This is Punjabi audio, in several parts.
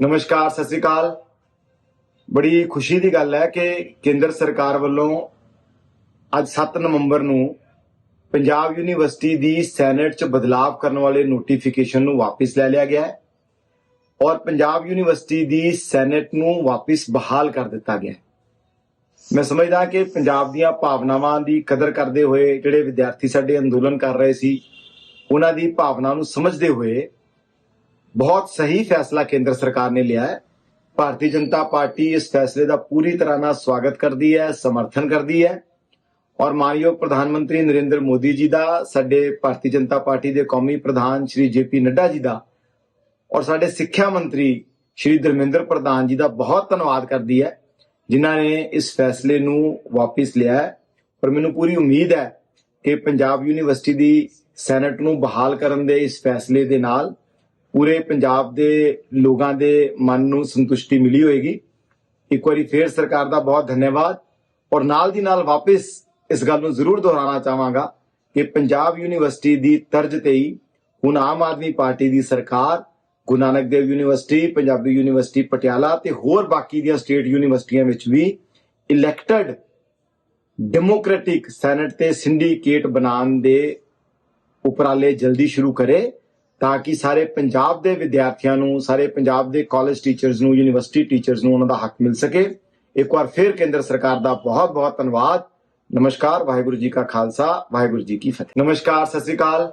ਨਮਸਕਾਰ, ਸਤਿ ਸ੍ਰੀ ਅਕਾਲ। ਬੜੀ ਖੁਸ਼ੀ ਦੀ ਗੱਲ ਹੈ ਕਿ ਕੇਂਦਰ ਸਰਕਾਰ ਵੱਲੋਂ ਅੱਜ 7 ਨਵੰਬਰ ਨੂੰ ਪੰਜਾਬ ਯੂਨੀਵਰਸਿਟੀ ਦੀ ਸੈਨੇਟ 'ਚ ਬਦਲਾਅ ਕਰਨ ਵਾਲੇ ਨੋਟੀਫਿਕੇਸ਼ਨ ਨੂੰ ਵਾਪਸ ਲੈ ਲਿਆ ਗਿਆ ਹੈ ਔਰ ਪੰਜਾਬ ਯੂਨੀਵਰਸਿਟੀ ਦੀ ਸੈਨੇਟ ਨੂੰ ਵਾਪਸ ਬਹਾਲ ਕਰ ਦਿੱਤਾ ਗਿਆ ਹੈ। ਮੈਂ ਸਮਝਦਾ ਕਿ ਪੰਜਾਬ ਦੀਆਂ ਭਾਵਨਾਵਾਂ ਦੀ ਕਦਰ ਕਰਦੇ ਹੋਏ ਜਿਹੜੇ ਵਿਦਿਆਰਥੀ ਸਾਡੇ ਅੰਦੋਲਨ ਕਰ ਰਹੇ ਸੀ, ਉਹਨਾਂ ਦੀ ਭਾਵਨਾ ਨੂੰ ਸਮਝਦੇ ਹੋਏ ਬਹੁਤ ਸਹੀ ਫੈਸਲਾ ਕੇਂਦਰ ਸਰਕਾਰ ਨੇ ਲਿਆ ਹੈ। ਭਾਰਤੀ ਜਨਤਾ ਪਾਰਟੀ ਇਸ ਫੈਸਲੇ ਦਾ ਪੂਰੀ ਤਰ੍ਹਾਂ ਨਾਲ ਸਵਾਗਤ ਕਰਦੀ ਹੈ, ਸਮਰਥਨ ਕਰਦੀ ਹੈ। ਔਰ ਮਾਨਯੋਗ ਪ੍ਰਧਾਨ ਮੰਤਰੀ ਨਰਿੰਦਰ ਮੋਦੀ ਜੀ ਦਾ, ਸਾਡੇ ਭਾਰਤੀ ਜਨਤਾ ਪਾਰਟੀ ਦੇ ਕੌਮੀ ਪ੍ਰਧਾਨ ਸ਼੍ਰੀ ਜੇਪੀ ਨੱਡਾ ਜੀ ਦਾ ਔਰ ਸਾਡੇ ਸਿੱਖਿਆ ਮੰਤਰੀ ਸ਼੍ਰੀ ਧਰਮਿੰਦਰ ਪ੍ਰਧਾਨ ਜੀ ਦਾ ਬਹੁਤ ਧੰਨਵਾਦ ਕਰਦੀ ਹੈ, ਜਿਨ੍ਹਾਂ ਨੇ ਇਸ ਫੈਸਲੇ ਨੂੰ ਵਾਪਸ ਲਿਆ ਹੈ। ਪਰ ਮੈਨੂੰ ਪੂਰੀ ਉਮੀਦ ਹੈ ਕਿ ਪੰਜਾਬ ਯੂਨੀਵਰਸਿਟੀ ਦੀ ਸੈਨੇਟ ਨੂੰ ਬਹਾਲ ਕਰਨ ਦੇ ਇਸ ਫੈਸਲੇ ਦੇ ਨਾਲ ਪੂਰੇ ਪੰਜਾਬ ਦੇ ਲੋਕਾਂ ਦੇ ਮਨ ਨੂੰ ਸੰਤੁਸ਼ਟੀ ਮਿਲੀ ਹੋਏਗੀ। ਇੱਕ ਵਾਰੀ ਫੇਰ ਸਰਕਾਰ ਦਾ ਬਹੁਤ ਧੰਨਵਾਦ। ਔਰ ਨਾਲ ਦੀ ਨਾਲ ਵਾਪਸ ਇਸ ਗੱਲ ਨੂੰ ਜ਼ਰੂਰ ਦੁਹਰਾਉਣਾ ਚਾਹਾਂਗਾ ਕਿ ਪੰਜਾਬ ਯੂਨੀਵਰਸਿਟੀ ਦੀ ਤਰਜ਼ ਤੇ ਹੀ ਹੁਣ ਆਮ ਆਦਮੀ ਪਾਰਟੀ ਦੀ ਸਰਕਾਰ, ਗੁਰੂ ਨਾਨਕ ਦੇਵ ਯੂਨੀਵਰਸਿਟੀ, ਪੰਜਾਬੀ ਯੂਨੀਵਰਸਿਟੀ ਪਟਿਆਲਾ ਤੇ ਹੋਰ ਬਾਕੀ ਦੀਆਂ ਸਟੇਟ ਯੂਨੀਵਰਸਿਟੀਆਂ ਵਿੱਚ ਵੀ ਇਲੈਕਟਡ ਡੈਮੋਕ੍ਰੈਟਿਕ ਸੈਨੇਟ ਤੇ ਸਿੰਡੀਕੇਟ ਬਣਾਉਣ ਦੇ ਉਪਰਾਲੇ ਜਲਦੀ ਸ਼ੁਰੂ ਕਰੇ। ਤਾਂ ਕਿ ਸਾਰੇ ਪੰਜਾਬ ਦੇ ਵਿਦਿਆਰਥੀਆਂ ਨੂੰ, ਸਾਰੇ ਪੰਜਾਬ ਦੇ ਕਾਲਜ ਟੀਚਰਸ ਨੂੰ ਯੂਨੀਵਰਸਿਟੀ ਟੀਚਰਸ ਨੂੰ ਉਹਨਾਂ ਦਾ ਹੱਕ ਮਿਲ ਸਕੇ। ਇੱਕ ਵਾਰ ਫਿਰ ਕੇਂਦਰ ਸਰਕਾਰ ਦਾ ਬਹੁਤ ਬਹੁਤ ਧੰਨਵਾਦ। ਨਮਸਕਾਰ, ਵਾਹਿਗੁਰੂ ਜੀ ਕਾ ਖਾਲਸਾ, ਵਾਹਿਗੁਰੂ ਜੀ ਕੀ ਫਤਿਹ। ਨਮਸਕਾਰ, ਸਤਿ ਸ੍ਰੀ ਅਕਾਲ।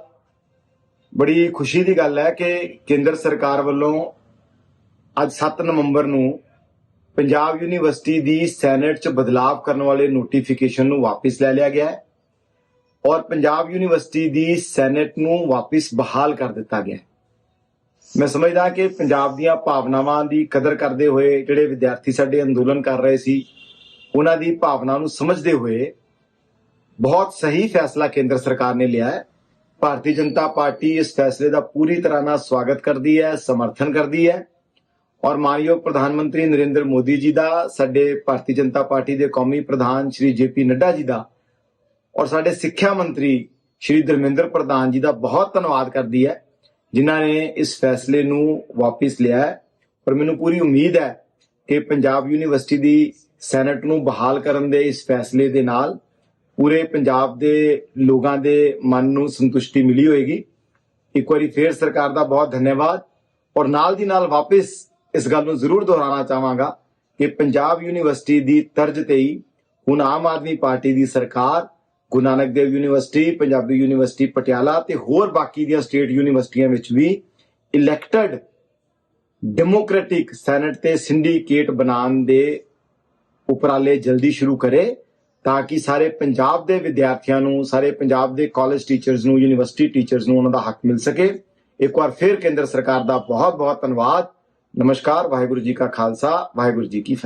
ਬੜੀ ਖੁਸ਼ੀ ਦੀ ਗੱਲ ਹੈ ਕਿ ਕੇਂਦਰ ਸਰਕਾਰ ਵੱਲੋਂ ਅੱਜ 7 ਨਵੰਬਰ ਨੂੰ ਪੰਜਾਬ ਯੂਨੀਵਰਸਿਟੀ ਦੀ ਸੈਨੇਟ 'ਚ ਬਦਲਾਅ ਕਰਨ ਵਾਲੇ ਨੋਟੀਫਿਕੇਸ਼ਨ ਨੂੰ ਵਾਪਸ ਲੈ ਲਿਆ ਗਿਆ ਹੈ। ਔਰ ਪੰਜਾਬ ਯੂਨੀਵਰਸਿਟੀ ਦੀ ਸੈਨੇਟ ਨੂੰ ਵਾਪਸ ਬਹਾਲ ਕਰ ਦਿੱਤਾ ਗਿਆ ਮੈਂ ਸਮਝਦਾ ਕਿ ਪੰਜਾਬ ਦੀਆਂ ਭਾਵਨਾਵਾਂ ਦੀ ਕਦਰ ਕਰਦੇ ਹੋਏ ਜਿਹੜੇ ਵਿਦਿਆਰਥੀ ਸਾਡੇ ਅੰਦੋਲਨ ਕਰ ਰਹੇ ਸੀ, ਉਹਨਾਂ ਦੀ ਭਾਵਨਾ ਨੂੰ ਸਮਝਦੇ ਹੋਏ ਬਹੁਤ ਸਹੀ ਫੈਸਲਾ ਕੇਂਦਰ ਸਰਕਾਰ ਨੇ ਲਿਆ ਹੈ। ਭਾਰਤੀ ਜਨਤਾ ਪਾਰਟੀ ਇਸ ਫੈਸਲੇ ਦਾ ਪੂਰੀ ਤਰ੍ਹਾਂ ਨਾਲ ਸਵਾਗਤ ਕਰਦੀ ਹੈ, ਸਮਰਥਨ ਕਰਦੀ ਹੈ ਔਰ ਮਾਨਯੋਗ ਪ੍ਰਧਾਨ ਮੰਤਰੀ ਨਰਿੰਦਰ ਮੋਦੀ ਜੀ ਦਾ, ਸਾਡੇ ਭਾਰਤੀ ਜਨਤਾ ਪਾਰਟੀ ਦੇ ਕੌਮੀ ਪ੍ਰਧਾਨ ਸ਼੍ਰੀ ਜੇਪੀ ਨੱਡਾ ਜੀ ਦਾ ਔਰ ਸਾਡੇ ਸਿੱਖਿਆ ਮੰਤਰੀ ਸ਼੍ਰੀ ਧਰਮਿੰਦਰ ਪ੍ਰਧਾਨ ਜੀ ਦਾ ਬਹੁਤ ਧੰਨਵਾਦ ਕਰਦੀ ਹੈ, ਜਿਨ੍ਹਾਂ ਨੇ ਇਸ ਫੈਸਲੇ ਨੂੰ ਵਾਪਸ ਲਿਆ ਹੈ। ਪਰ ਮੈਨੂੰ ਪੂਰੀ ਉਮੀਦ ਹੈ ਕਿ ਪੰਜਾਬ ਯੂਨੀਵਰਸਿਟੀ ਦੀ ਸੈਨੇਟ ਨੂੰ ਬਹਾਲ ਕਰਨ ਦੇ ਇਸ ਫੈਸਲੇ ਦੇ ਨਾਲ ਪੂਰੇ ਪੰਜਾਬ ਦੇ ਲੋਕਾਂ ਦੇ ਮਨ ਨੂੰ ਸੰਤੁਸ਼ਟੀ ਮਿਲੀ ਹੋਏਗੀ। ਇੱਕ ਵਾਰੀ ਫੇਰ ਸਰਕਾਰ ਦਾ ਬਹੁਤ ਧੰਨਵਾਦ। ਔਰ ਨਾਲ ਦੀ ਨਾਲ ਵਾਪਸ ਇਸ ਗੱਲ ਨੂੰ ਜ਼ਰੂਰ ਦੁਹਰਾਉਣਾ ਚਾਹਾਂਗਾ ਕਿ ਪੰਜਾਬ ਯੂਨੀਵਰਸਿਟੀ ਦੀ ਤਰਜ਼ ਤੇ ਹੀ ਹੁਣ ਆਮ ਆਦਮੀ ਪਾਰਟੀ ਦੀ ਸਰਕਾਰ ਗੁਰੂ ਨਾਨਕ ਦੇਵ ਯੂਨੀਵਰਸਿਟੀ, ਪੰਜਾਬੀ ਯੂਨੀਵਰਸਿਟੀ, ਪਟਿਆਲਾ ਤੇ ਹੋਰ ਬਾਕੀ ਦੀਆਂ ਸਟੇਟ ਯੂਨੀਵਰਸਿਟੀਆਂ ਵਿੱਚ ਵੀ ਇਲੈਕਟਡ ਡੈਮੋਕ੍ਰੈਟਿਕ ਸੈਨੇਟ ਤੇ ਸਿੰਡੀਕੇਟ ਬਣਾਉਣ ਦੇ ਉਪਰਾਲੇ ਜਲਦੀ ਸ਼ੁਰੂ ਕਰੇ ਤਾਂ ਕਿ ਸਾਰੇ ਪੰਜਾਬ ਦੇ ਵਿਦਿਆਰਥੀਆਂ ਨੂੰ, ਸਾਰੇ ਪੰਜਾਬ ਦੇ ਕਾਲਜ ਟੀਚਰਸ ਨੂੰ ਯੂਨੀਵਰਸਿਟੀ ਟੀਚਰਸ ਨੂੰ ਉਹਨਾਂ ਦਾ ਹੱਕ ਮਿਲ ਸਕੇ। ਇੱਕ ਵਾਰ ਫਿਰ ਕੇਂਦਰ ਸਰਕਾਰ ਦਾ ਬਹੁਤ ਬਹੁਤ ਧੰਨਵਾਦ। ਨਮਸਕਾਰ, ਵਾਹਿਗੁਰੂ ਜੀ ਕਾ ਖਾਲਸਾ, ਵਾਹਿਗੁਰੂ ਜੀ ਕੀ ਫਤਿਹ।